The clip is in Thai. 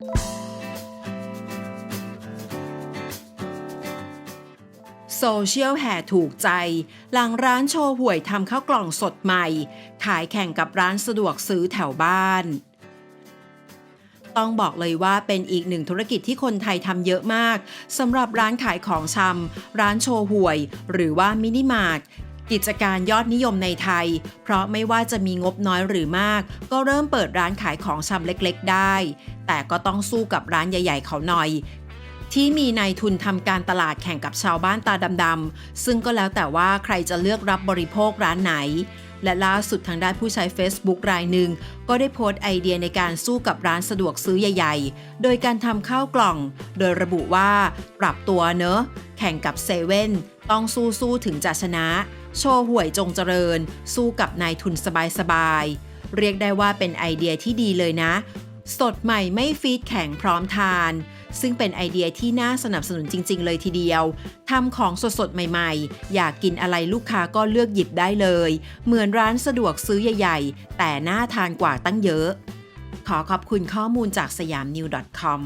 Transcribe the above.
โซเชียลแห่ถูกใจ หลังร้านโชว์หวยทำข้าวกล่องสดใหม่ ขายแข่งกับร้านสะดวกซื้อแถวบ้าน ต้องบอกเลยว่าเป็นอีกหนึ่งธุรกิจที่คนไทยทำเยอะมากสำหรับร้านขายของชำร้านโชว์หวย หรือว่ามินิมาร์ท กิจการยอดนิยมในไทย เพราะไม่ว่าจะมีงบน้อยหรือมาก ก็เริ่มเปิดร้านขายของชำเล็กๆ ได้ แต่ก็ต้องสู้กับร้านใหญ่ ๆ เขาหน่อย ที่มีนายทุนทำการตลาดแข่งกับชาวบ้านตาดำๆซึ่งก็แล้วแต่ว่าใครจะเลือกรับบริโภคร้านไหน และล่าสุดทางด้านผู้ใช้ Facebook รายหนึ่ง ก็ได้โพสต์ไอเดียในการสู้กับร้านสะดวกซื้อใหญ่ ๆ โดยการทำข้าวกล่อง โดยระบุว่าปรับตัวเนอะแข่งกับเซเว่น ต้องสู้สู้ถึงจะชนะ โชว์หวยจงเจริญ สู้กับนายทุนสบายๆ เรียกได้ว่าเป็นไอเดียที่ดีเลยนะ สดใหม่ไม่ฟีดแข็งพร้อมทาน ซึ่งเป็นไอเดียที่น่าสนับสนุนจริง ๆ เลยทีเดียวทำของสดๆ ใหม่ ๆ อยากกินอะไรลูกค้าก็เลือกหยิบได้เลย เหมือนร้านสะดวกซื้อใหญ่ ๆ แต่น่าทานกว่าตั้งเยอะ ขอขอบคุณข้อมูลจากสยามนิว .com